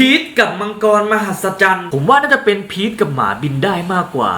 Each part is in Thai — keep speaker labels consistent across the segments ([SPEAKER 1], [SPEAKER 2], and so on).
[SPEAKER 1] พีทกับมังกรมหัศจรรย์ ผมว่าน่าจะเป็นพีทกับหมาบินได้มากกว่า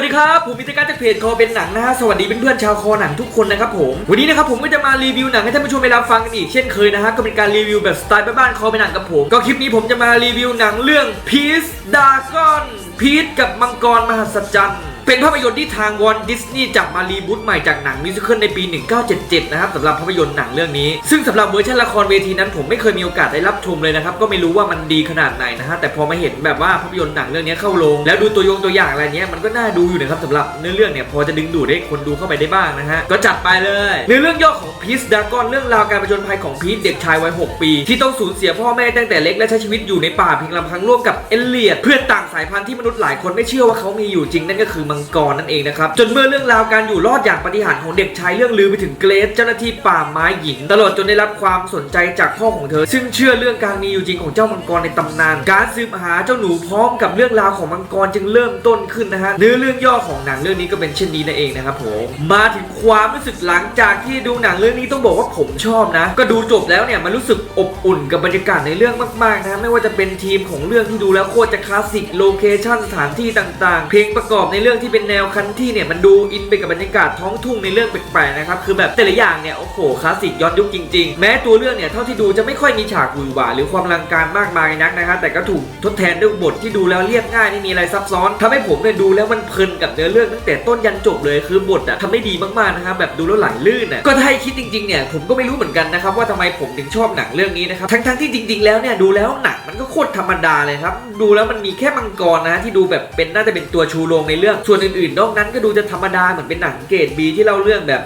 [SPEAKER 1] วัสดีครับ ผมมิตรการจากเพจคอเป็นหนังนะฮะสวัสดีเพื่อนๆชาวคอหนังทุกคนนะครับผม วันนี้นะครับผมก็จะมารีวิวหนังให้ท่านผู้ชมไปรับฟังกันอีกเช่นเคยนะฮะก็เป็นการรีวิวแบบสไตล์บ้านๆคอเป็นหนังกับผม ก็คลิปนี้ผมจะมารีวิวหนังเรื่อง Peace Dragon พีซกับมังกรมหัศจรรย์ เป็นภาพยนตร์ที่ทางวอลดิสนีย์จับมารีบูตใหม่จากหนังมิวสิควลในปี 1977 นะครับสำหรับภาพยนตร์หนังเรื่องนี้ ซึ่งสำหรับเวอร์ชันละครเวทีนั้นผมไม่เคยมีโอกาสได้รับชมเลยนะครับ ก็ไม่รู้ว่ามันดีขนาดไหนนะฮะ แต่พอมาเห็นแบบว่าภาพยนตร์หนังเรื่องนี้เข้าโรงแล้วดูตัวยงตัวอย่างอะไรเนี้ยมันก็น่าดูอยู่นะครับสำหรับเนื้อเรื่องเนี่ยพอจะดึงดูดให้คนดูเข้าไปได้บ้างนะฮะ ก็จัดไปเลยเนื้อเรื่องย่อของพีซดากอนเรื่องราวการผจญภัยของพีทเด็กชายวัย 6 ปี ที่ต้องสูญเสียพ่อแม่ตั้งแต่เล็กและใช้ชีวิตอยู่ในป่าเพียงลำพังร่วมกับเอลเลียดเพื่อนต่างสายพันธุ์ที่มนุษย์หลายคนไม่เชื่อว่าเขามีอยู่จริงนั่นก็คือมังกรนั่นเองนะครับ จนเมื่อเรื่องราวการอยู่รอดอย่างปฏิหารของเด็กชายเรื่องลือไปถึงเกรซเจ้าหน้าที่ป่าไม้หญิง ตลอดจนได้รับความสนใจจากพ่อของเธอ ซึ่งเชื่อเรื่องการมีอยู่จริงของเจ้ามังกรในตำนาน การสืบหาเจ้าหนูพร้อมกับเรื่องราวของมังกรจึงเริ่มต้นขึ้นนะฮะเนื้อเรื่องย่อของหนังเรื่องนี้ก็เป็นเช่นนี้นั่นเองนะครับผมมาถึงความรู้สึกหลังจากที่ดูหนังเรื่องนี้ต้องบอกว่าผมชอบนะ ก็ดูจบแล้วเนี่ยมันรู้สึกอบอุ่นกับบรรยากาศในเรื่องมากๆนะไม่ว่าจะเป็นทีมของเรื่องที่ดูแล้วโคตรจะคลาสสิกโลเคชั่นสถานที่ต่างๆ เพลงประกอบในเรื่องที่เป็นแนวคันที่เนี่ยมันดูอินไปกับบรรยากาศท้องทุ่งในเรื่องแปลกๆนะครับคือแบบแต่ละอย่างเนี่ยโอ้โหคลาสสิกย้อนยุคจริงๆ แม้ตัวเรื่องเนี่ยเท่าที่ดูจะไม่ค่อยมีฉากหวือหวาหรือความลังการมากมายนักนะครับแต่ก็ถูกทดแทนด้วยบทที่ดูแล้วเรียบง่ายไม่มีอะไรซับซ้อนทำให้ผมเนี่ยดูแล้วมันเพลินกับเนื้อเรื่องตั้งแต่ต้นยันจบเลยคือบทอะทำได้ดีมากๆนะครับแบบดูแล้วไหลลื่นอะก็ถ้าให้คิดจริงๆเนี่ยผมก็ไม่รู้เหมือนกันนะครับว่าทำไมผมถึงชอบหนังเรื่องนี้นะครับทั้งๆที่จริง ๆ แล้วเนี่ยดูแล้วหนังมันก็โคตรธรรมดาเลยครับดูแล้วมันมีแค่มังกรนะที่ดูแบบเป็นน่าจะเป็นตัวชูโรงในเรื่องส่วนอื่นๆนอกนั้นก็ดูจะธรรมดาเหมือนเป็นหนังเกรดบีที่เล่าเรื่องแบบ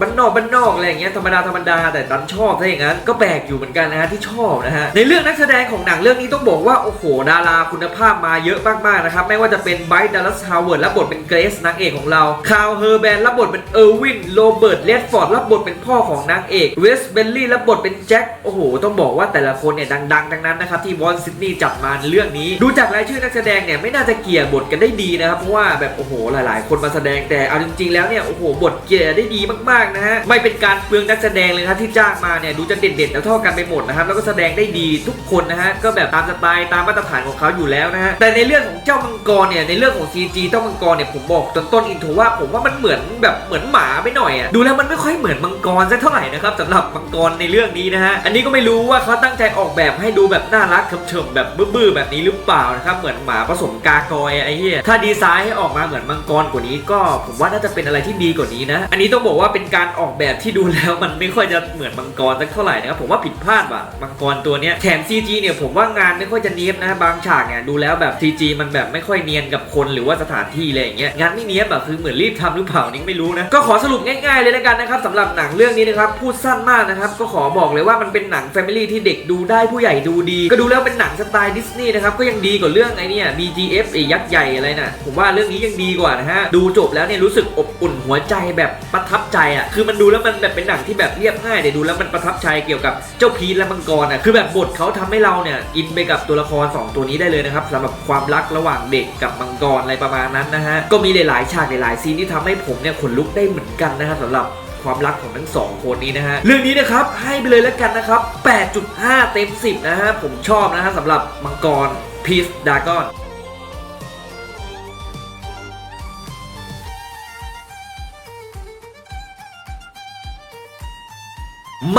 [SPEAKER 1] บ้านนอกบ้านนอกอะไรอย่างเงี้ยธรรมดาธรรมดาแต่ดันชอบถ้าอย่างนั้นก็แปลกอยู่เหมือนกันนะฮะที่ชอบนะฮะในเรื่องนักแสดงของหนังเรื่องนี้ต้องบอกว่าโอ้โหดาราคุณภาพมาเยอะมากๆนะครับไม่ว่าจะเป็นไบรท์ดัลลัสฮาวเวิร์ดรับบทเป็นเกรซนางเอกของเราคาร์ลเฮอร์แบนรับบทเป็นเออร์วินโรเบิร์ตเลดฟอร์ดรับบทเป็นพ่อของนางเอกเวสเบลลี่รับบทเป็นแจ็คโอ้โหต้องบอกว่าแต่ละคนเนี่ยดังๆทั้งนั้นนะครับที่วอลซิดนีย์จับมาเรื่องนี้ ดูจากรายชื่อนักแสดงเนี่ยไม่น่าจะเกี่ยบทกันได้ดีนะครับเพราะว่าแบบโอ้โหหลาย ๆ คนมาแสดงแต่เอาจริง ๆ แล้วเนี่ยโอ้โหบทเกี่ยได้ดีมากๆนะฮะไม่เป็นการเปลืองนักแสดงเลยครับที่จ้างมาเนี่ยดูจะเด็ดๆแล้วเท่ากันไปหมดนะครับแล้วก็แสดงได้ดีทุกคนนะฮะก็แบบตามสไตล์ตามมาตรฐานของเขาอยู่แล้วนะฮะแต่ในเรื่องของเจ้ามังกรเนี่ยในเรื่องของ CG เจ้ามังกรเนี่ยผมบอกตอนต้นอินโทรว่าผมว่ามันเหมือนแบบเหมือนหมาไปหน่อยอะดูแล้วมันไม่ค่อยเหมือนมังกรสักเท่าไหร่นะครับสำหรับมังกรในเรื่องนี้นะฮะอันนี้ก็ไม่รู้ว่าเขาตั้งใจออกแบบให้ดูแบบน่ารักเฉมๆแบบบื้อๆแบบนี้หรือเปล่านะครับเหมือนหมาผสมกากอยไอ้เหี้ยถ้าดีไซน์ให้ออกมาเหมือนมังกรกว่านี้ก็ ผมว่าน่าจะเป็นอะไรที่ดีกว่านี้นะ อันนี้ต้องบอกว่าเป็นการออกแบบที่ดูแล้วมันไม่ค่อยจะเหมือนมังกรสักเท่าไหร่นะครับผมว่าผิดพลาดว่ะมังกรตัวเนี้ยแถม CG เนี่ยผมว่างานไม่ค่อยจะเนียบนะบางฉากเนี่ยดูแล้วแบบ CG มันแบบไม่ค่อยเนียนกับคนหรือว่าสถานที่อะไรอย่างเงี้ยงานไม่เนียบอะคือเหมือนรีบทำหรือเปล่านี่ไม่รู้นะก็ขอสรุปง่ายๆเลยแล้วกันนะครับสำหรับหนังเรื่องนี้นะครับพูดสั้นมากนะครับก็ขอบอกเลยว่ามันเป็นหนังแฟมิลี่ที่เด็กดูได้ผู้ใหญ่ดูดี ก็ดูแล้วเป็นหนังสไตล์ดิสนีย์นะครับก็ยังดีกว่าเรื่องไอ้เนี่ย BGF ไอ้ยักษ์ใหญ่อะไรน่ะผมว่าเรื่องนี้ยังดีกว่านะฮะดูจบแล้วเนี่ยรู้สึกอบอุ่นหัวใจแบบประทับใจอะคือมันดูแล้วมันแบบเป็นหนังที่แบบเรียบง่ายแต่ดูแล้วมันประทับใจเกี่ยวกับเจ้าพีทและมังกรอะคือแบบบทเขาทำให้เราเนี่ยอินไปกับตัวละครสองตัวนี้ได้เลยนะครับสำหรับความรักระหว่างเด็กกับมังกรอะไรประมาณนั้นนะฮะก็มีหลายๆฉากหลายๆซีนที่ทำให้ผมเนี่ยขนลุกได้เหมือนกันนะครับสำหรับความรักของทั้งสองคนนี้นะฮะ เรื่องนี้นะครับ ให้ไปเลยแล้วกันนะครับ 8.5 เต็ม 10 นะฮะ ผมชอบนะฮะสำหรับมังกรพีซดากอน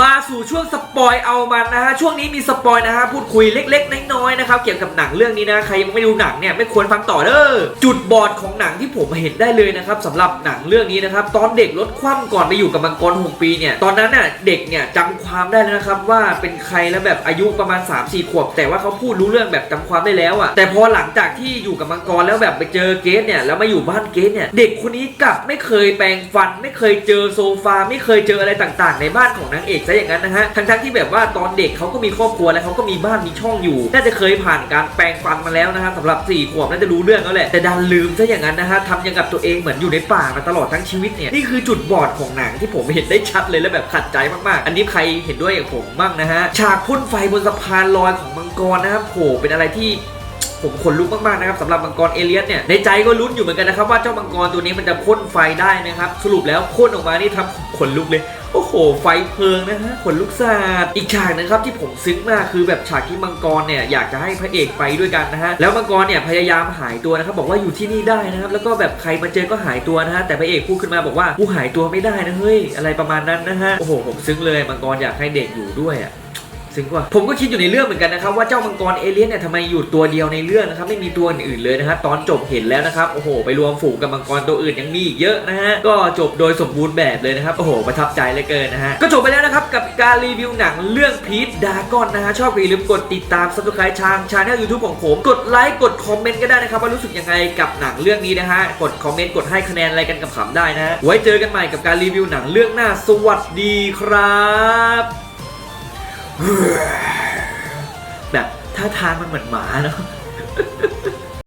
[SPEAKER 1] มาสู่ช่วงสปอยเอามันนะฮะช่วงนี้มีสปอยนะฮะพูดคุยเล็กๆน้อยๆนะครับเกี่ยวกับหนังเรื่องนี้นะใครยังไม่ดูหนังเนี่ยไม่ควรฟังต่อเด้อจุดบอดของหนังที่ผมเห็นได้เลยนะครับสำหรับหนังเรื่องนี้นะครับตอนเด็กลดความก่อนไปอยู่กับมังกรหกปีเนี่ยตอนนั้นน่ะเด็กเนี่ยจำความได้แล้วนะครับว่าเป็นใครแล้วแบบอายุประมาณ 3-4 ขวบ แต่ว่าเขาพูดรู้เรื่องแบบจำความได้แล้วอะแต่พอหลังจากที่อยู่กับมังกรแล้วแบบไปเจอเกสเนี่ยแล้วมาอยู่บ้านเกสเนี่ยเด็กคนนี้กลับไม่เคยแปรงฟัน ไม่เคยเจอโซฟาไม่เคยเจออะไรต่าง ๆ ในบ้านของนางเอกซะอย่างนั้นนะฮะทั้งๆที่แบบว่าตอนเด็กเขาก็มีครอบครัวแล้วเขาก็มีบ้านมีช่องอยู่ น่าจะเคยผ่านการแปรงฟันมาแล้วนะฮะสำหรับ 4 ขวบน่าจะรู้เรื่องแล้วแหละ แต่ดันลืมซะอย่างนั้นนะฮะทำอยังกับตัวเองเหมือนอยู่ในป่ามาตลอดทั้งชีวิตเนี่ย นี่คือจุดบอดของหนังที่ผมเห็นได้ชัดเลยและแบบขัดใจมากๆ อันนี้ใครเห็นด้วยกับผมบ้างนะฮะ ฉากพ่นไฟบนสะพานลอยของมังกรนะครับโหเป็นอะไรที่ ผมขนลุกมากๆนะครับสำหรับมังกรเอเลียสเนี่ยในใจก็ลุ้นอยู่เหมือนกันนะครับว่าเจ้ามังกรตัวนี้มันจะพ่นไฟได้นะครับสรุปแล้วพ่นออกมานี่ทำขนลุกเลยโอ้โห ไฟเพลิงนะฮะขนลุกสาดอีกฉากหนึงครับที่ผมซึ้งมากคือแบบฉากที่มังกรเนี่ยอยากจะให้พระเอกไปด้วยกันนะฮะแล้วมังกรเนี่ยพยายามหายตัวนะครับบอกว่าอยู่ที่นี่ได้นะครับแล้วก็แบบใครมาเจอก็หายตัวนะฮะแต่พระเอกพูดขึ้นมาบอกว่ากูหายตัวไม่ได้นะเฮ้ยอะไรประมาณนั้นนะฮะโอ้โหผมซึ้งเลยมังกรอยากให้เด็กอยู่ด้วยอะ ซึ้งกว่าผมก็คิดอยู่ในเรื่องเหมือนกันนะครับว่าเจ้ามังกรเอเลี่ยนเนี่ยทำไมอยู่ตัวเดียวในเรื่องนะครับไม่มีตัวอื่นเลยนะครับตอนจบเห็นแล้วนะครับโอ้โห ไปรวมฝูงกับมังกรตัวอื่นยังมีอีกเยอะนะฮะก็จบโดยสมบูรณ์แบบเลยนะครับโอ้โหประทับใจเลือเกินนะฮะก็จบไปแล้วนะครับกับการรีวิวหนังเรื่องพีทดากอนนะฮะชอบก็อย่าลืมกดติดตามซับสไครต์ทางช anel YouTube ของผมกดไลค์กดคอมเมนต์ก็ได้นะครับว่ารู้สึกยังไงกับหนังเรื่องนี้นะฮะกดคอมเมนต์กดให้คะแนนอะไรกันกับขำได้นะฮะไว้เจอกันใหม่กับการรีวิวหนังเรื่องหน้าสวัสดีครับ แบบท่าทางมันเหมือนหมาเนาะ